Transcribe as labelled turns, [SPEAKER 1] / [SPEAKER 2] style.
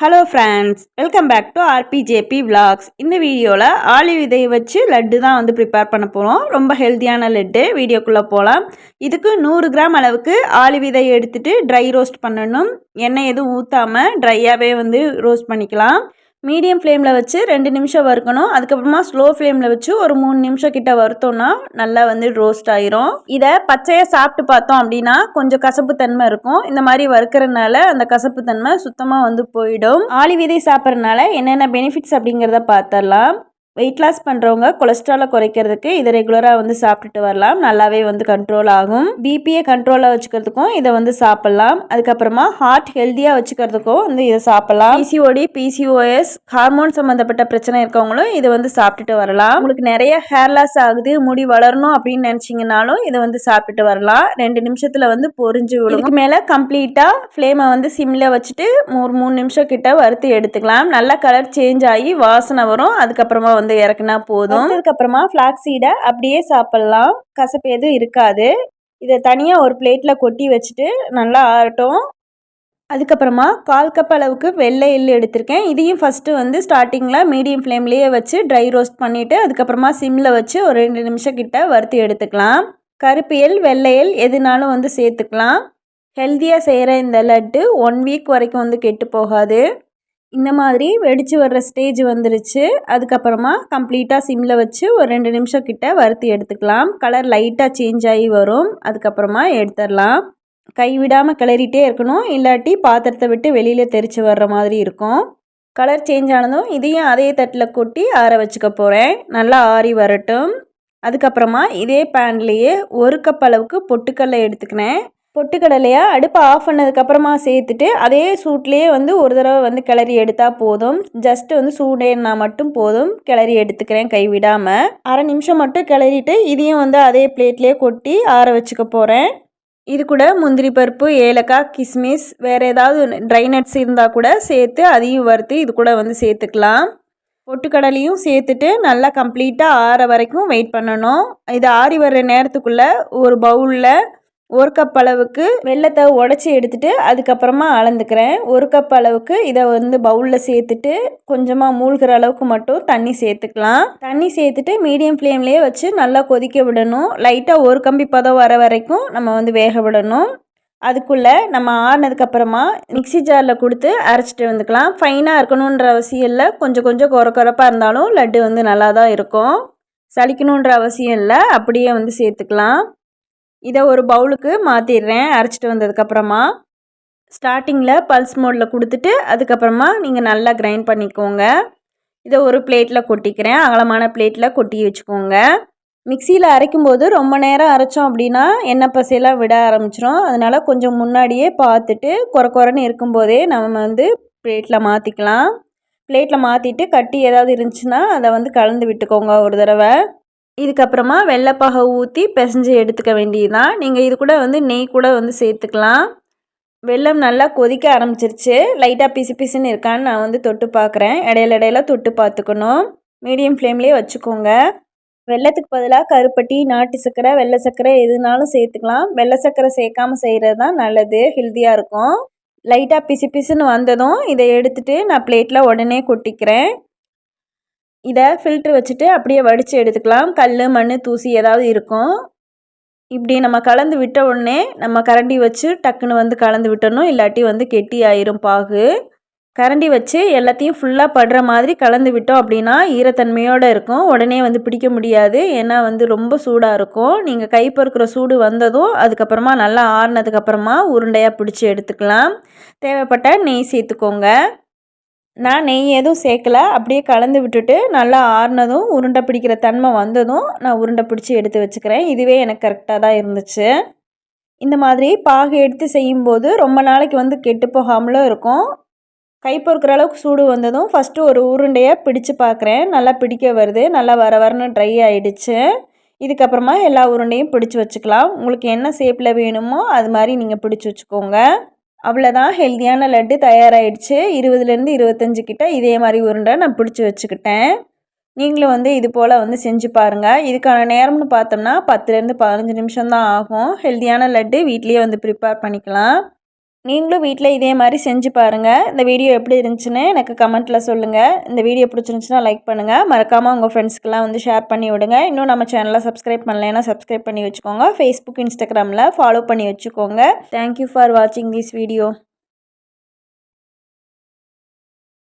[SPEAKER 1] Hello friends welcome back to RPJP vlogs இந்த வீடியோவில் ஆலி விதையை வச்சு லட்டு தான் வந்து ப்ரிப்பேர் பண்ண போகிறோம் ரொம்ப ஹெல்த்தியான லட்டு. வீடியோக்குள்ளே போகலாம் இதுக்கு நூறு கிராம் அளவுக்கு ஆலி விதையை எடுத்துகிட்டு ட்ரை ரோஸ்ட் பண்ணணும். எண்ணெய் எதுவும் ஊற்றாமல் ட்ரையாகவே வந்து ரோஸ்ட் பண்ணிக்கலாம். மீடியம் ஃப்ளேமில் வச்சு ரெண்டு நிமிஷம் வறுக்கணும். அதுக்கப்புறமா ஸ்லோ ஃப்ளேமில் வச்சு ஒரு மூணு நிமிஷம் கிட்ட வறுத்தோம்னா நல்லா வந்து ரோஸ்ட் ஆயிரும். இதை பச்சையாக சாப்பிட்டு பார்த்தோம் அப்படின்னா கொஞ்சம் கசப்பு தன்மை இருக்கும். இந்த மாதிரி வறுக்கிறதுனால அந்த கசப்பு தன்மை சுத்தமாக வந்து போயிடும். ஆளி விதை சாப்பிட்றதுனால என்னென்ன பெனிஃபிட்ஸ் அப்படிங்கிறத பார்த்துடலாம். வெயிட் லாஸ் பண்ணுறவங்க கொலஸ்ட்ராலை குறைக்கிறதுக்கு இதை ரெகுலராக வந்து சாப்பிட்டுட்டு வரலாம். நல்லாவே வந்து கண்ட்ரோல் ஆகும். பிபியை கண்ட்ரோலாக வச்சுக்கிறதுக்கும் இதை வந்து சாப்பிட்லாம். அதுக்கப்புறமா ஹார்ட் ஹெல்த்தியாக வச்சுக்கிறதுக்கும் வந்து இதை சாப்பிட்லாம். பிசிஓடி பிசிஓஎஸ் ஹார்மோன் சம்மந்தப்பட்ட பிரச்சனை இருக்கவங்களும் இதை வந்து சாப்பிட்டுட்டு வரலாம். உங்களுக்கு நிறைய ஹேர் லாஸ் ஆகுது முடி வளரணும் அப்படின்னு நினச்சிங்கனாலும் இதை வந்து சாப்பிட்டுட்டு வரலாம். ரெண்டு நிமிஷத்தில் வந்து பொறிஞ்சு விடுக்கு மேலே கம்ப்ளீட்டாக ஃப்ளேமை வந்து சிம்மில் வச்சுட்டு ஒரு மூணு நிமிஷம் கிட்ட வறுத்து எடுத்துக்கலாம். நல்லா கலர் சேஞ்ச் ஆகி வாசனை வரும். அதுக்கப்புறமா வந்து இறக்குனா போதும். அதுக்கப்புறமா ஃப்ளாக் சீடை அப்படியே சாப்பிட்லாம். கசப்பு எதுவும் இருக்காது. இதை தனியாக ஒரு பிளேட்டில் கொட்டி வச்சுட்டு நல்லா ஆறட்டும். அதுக்கப்புறமா கால் கப் அளவுக்கு வெள்ளை எள் எடுத்திருக்கேன். இதையும் ஃபஸ்ட்டு வந்து ஸ்டார்டிங்கில் மீடியம் ஃப்ளேம்லேயே வச்சு ட்ரை ரோஸ்ட் பண்ணிவிட்டு அதுக்கப்புறமா சிம்மில் வச்சு ஒரு ரெண்டு நிமிஷம் கிட்ட வறுத்து எடுத்துக்கலாம். கருப்பு எல் வெள்ளை எல் எதுனாலும் வந்து சேர்த்துக்கலாம். ஹெல்த்தியாக செய்கிற இந்த லட்டு ஒன் வீக் வரைக்கும் வந்து கெட்டு போகாது. இந்த மாதிரி வெடித்து வர்ற ஸ்டேஜ் வந்துருச்சு. அதுக்கப்புறமா கம்ப்ளீட்டாக சிம்மில் வச்சு ஒரு ரெண்டு நிமிஷம் கிட்ட வறுத்து எடுத்துக்கலாம். கலர் லைட்டாக சேஞ்ச் ஆகி வரும். அதுக்கப்புறமா எடுத்துடலாம். கை விடாமல் கிளறிட்டே இருக்கணும். இல்லாட்டி பாத்திரத்தை விட்டு வெளியில் தெரித்து வர்ற மாதிரி இருக்கும். கலர் சேஞ்ச் ஆனதும் இதையும் அதே தட்டில் கொட்டி ஆற வச்சுக்க போகிறேன் நல்லா ஆறி வரட்டும். அதுக்கப்புறமா இதே பேன்லேயே ஒரு கப் அளவுக்கு பொட்டுக்கடலை எடுத்துக்கினேன். பொட்டுக்கடலையை அடுப்பை ஆஃப் பண்ணதுக்கப்புறமா சேர்த்துட்டு அதே சூட்லேயே வந்து ஒரு தடவை வந்து கிளறி எடுத்தால் போதும். ஜஸ்ட்டு வந்து சூடேன்னா மட்டும் போதும். கிளறி எடுத்துக்கிறேன் கைவிடாமல் அரை நிமிஷம் மட்டும் கிளறிட்டு இதையும் வந்து அதே பிளேட்லேயே கொட்டி ஆற வச்சுக்க போகிறேன் இது கூட முந்திரி பருப்பு ஏலக்காய் கிஸ்மிஸ் வேறு ஏதாவது ட்ரை நட்ஸ் இருந்தால் கூட சேர்த்து அதையும் வறுத்து இது கூட வந்து சேர்த்துக்கலாம். பொட்டுக்கடலையும் சேர்த்துட்டு நல்லா கம்ப்ளீட்டாக ஆற வரைக்கும் வெயிட் பண்ணணும். இது ஆறி வர்ற நேரத்துக்குள்ளே ஒரு பவுலில் ஒரு கப் அளவுக்கு வெள்ளத்தை உடச்சி எடுத்துட்டு அதுக்கப்புறமா அளந்துக்கிறேன். ஒரு கப் அளவுக்கு இதை வந்து பவுலில் சேர்த்துட்டு கொஞ்சமாக மூழ்கிற அளவுக்கு மட்டும் தண்ணி சேர்த்துக்கலாம். தண்ணி சேர்த்துட்டு மீடியம் ஃப்ளேம்லேயே வச்சு நல்லா கொதிக்க விடணும். லைட்டாக ஒரு கம்பி பதம் வர வரைக்கும் நம்ம வந்து வேக விடணும். அதுக்குள்ளே நம்ம ஆறினதுக்கப்புறமா மிக்சி ஜாரில் கொடுத்து அரைச்சிட்டு வந்துக்கலாம். ஃபைனாக இருக்கணுன்ற அவசியம் இல்லை. கொஞ்சம் கொஞ்சம் குறை குறைப்பாக இருந்தாலும் லட்டு வந்து நல்லா தான் இருக்கும். சளிக்கணுன்ற அவசியம் இல்லை. அப்படியே வந்து சேர்த்துக்கலாம். இதை ஒரு பவுலுக்கு மாற்றிடுறேன் அரைச்சிட்டு வந்ததுக்கப்புறமா. ஸ்டார்டிங்கில் பல்ஸ் மோடில் கொடுத்துட்டு அதுக்கப்புறமா நீங்கள் நல்லா கிரைண்ட் பண்ணிக்கோங்க. இதை ஒரு பிளேட்டில் கொட்டிக்கிறேன் அகலமான பிளேட்டில் கொட்டி வச்சுக்கோங்க. மிக்சியில் அரைக்கும்போது ரொம்ப நேரம் அரைச்சோம் அப்படின்னா எண்ணெய் பசையெல்லாம் விட ஆரம்பிச்சிடும் அதனால் கொஞ்சம் முன்னாடியே பார்த்துட்டு குறை குறைன்னு இருக்கும்போதே நம்ம வந்து பிளேட்டில் மாற்றிக்கலாம் பிளேட்டில் மாற்றிட்டு கட்டி ஏதாவது இருந்துச்சுன்னா அதை வந்து கலந்து விட்டுக்கோங்க ஒரு தடவை. இதுக்கப்புறமா வெள்ளைப்பாகை ஊற்றி பிசைஞ்சு எடுத்துக்க வேண்டியதுதான். நீங்கள் இது கூட வந்து நெய் கூட வந்து சேர்த்துக்கலாம். வெள்ளம் நல்லா கொதிக்க ஆரம்பிச்சிருச்சு. லைட்டாக பிசு பிசுன்னு இருக்கான்னு நான் வந்து தொட்டு பார்க்குறேன் இடையில இடையில தொட்டு பார்த்துக்கணும் மீடியம் ஃப்ளேம்லேயே வச்சுக்கோங்க. வெள்ளத்துக்கு பதிலாக கருப்பட்டி நாட்டு சர்க்கரை வெள்ளை சர்க்கரை எதுனாலும் சேர்த்துக்கலாம். வெள்ளை சர்க்கரை சேர்க்காமல் செய்கிறது தான் நல்லது. ஹெல்த்தியாக இருக்கும். லைட்டாக பிசு பிசுன்னு வந்ததும் இதை எடுத்துகிட்டு நான் பிளேட்டில் உடனே கொட்டிக்கிறேன். இதை ஃபில்ட்ரு வச்சுட்டு அப்படியே வடித்து எடுத்துக்கலாம். கல் மண் தூசி ஏதாவது இருக்கும். இப்படி நம்ம கலந்து விட்ட உடனே நம்ம கரண்டி வச்சு டக்குன்னு வந்து கலந்து விட்டணும். இல்லாட்டி வந்து கெட்டி ஆயிரும் பாகு. கரண்டி வச்சு எல்லாத்தையும் ஃபுல்லாக படுற மாதிரி கலந்து விட்டோம் அப்படின்னா ஈரத்தன்மையோடு இருக்கும். உடனே வந்து பிடிக்க முடியாது. ஏன்னா வந்து ரொம்ப சூடாக இருக்கும். நீங்கள் கை பொறுக்கிற சூடு வந்ததும் அதுக்கப்புறமா நல்லா ஆறுனதுக்கப்புறமா உருண்டையாக பிடிச்சி எடுத்துக்கலாம். தேவைப்பட்ட நெய் சேர்த்துக்கோங்க. நான் நெய் எதுவும் சேர்க்கலை. அப்படியே கலந்து விட்டுட்டு நல்லா ஆறுனதும் உருண்டை பிடிக்கிற தன்மை வந்ததும் நான் உருண்டை பிடிச்சி எடுத்து வச்சுக்கிறேன். இதுவே எனக்கு கரெக்டாக தான் இருந்துச்சு. இந்த மாதிரி பாகு எடுத்து செய்யும்போது ரொம்ப நாளைக்கு வந்து கெட்டு போகாமலும் இருக்கும். கை பொறுக்கிற அளவுக்கு சூடு வந்ததும் ஃபஸ்ட்டு ஒரு உருண்டையை பிடிச்சு பார்க்குறேன் நல்லா பிடிக்க வருது. நல்லா வர வரன்னு ட்ரை ஆகிடுச்சு இதுக்கப்புறமா எல்லா உருண்டையும் பிடிச்சி வச்சுக்கலாம். உங்களுக்கு என்ன ஷேப்பில் வேணுமோ அது மாதிரி நீங்கள் பிடிச்சி வச்சுக்கோங்க. அவ்வளோதான் ஹெல்த்தியான லட்டு தயாராகிடுச்சு இருபதுலேருந்து இருபத்தஞ்சி கிட்ட இதே மாதிரி உருண்டை நான் பிடிச்சி வச்சுக்கிட்டேன். நீங்களும் வந்து இது போல் வந்து செஞ்சு பாருங்கள் இதுக்கான நேரம்னு பார்த்தோம்னா பத்துலேருந்து பதினஞ்சு நிமிஷம் தான் ஆகும். ஹெல்த்தியான லட்டு வீட்லேயே வந்து ப்ரிப்பேர் பண்ணிக்கலாம். நீங்களும் வீட்டில் இதே மாதிரி செஞ்சு பாருங்கள் இந்த வீடியோ எப்படி இருந்துச்சுன்னு எனக்கு கமெண்ட்டில் சொல்லுங்கள் இந்த வீடியோ பிடிச்சிருந்துச்சுன்னா லைக் பண்ணுங்கள் மறக்காமல் உங்கள் ஃப்ரெண்ட்ஸ்க்கெலாம் வந்து ஷேர் பண்ணி விடுங்க. இன்னும் நம்ம சேனலை சப்ஸ்கிரைப் பண்ணலைன்னா சப்ஸ்கிரைப் பண்ணி வச்சுக்கோங்க. ஃபேஸ்புக் இன்ஸ்டாகிராமில் ஃபாலோ பண்ணி வச்சுக்கோங்க. தேங்க்யூ ஃபார் வாட்சிங் திஸ் வீடியோ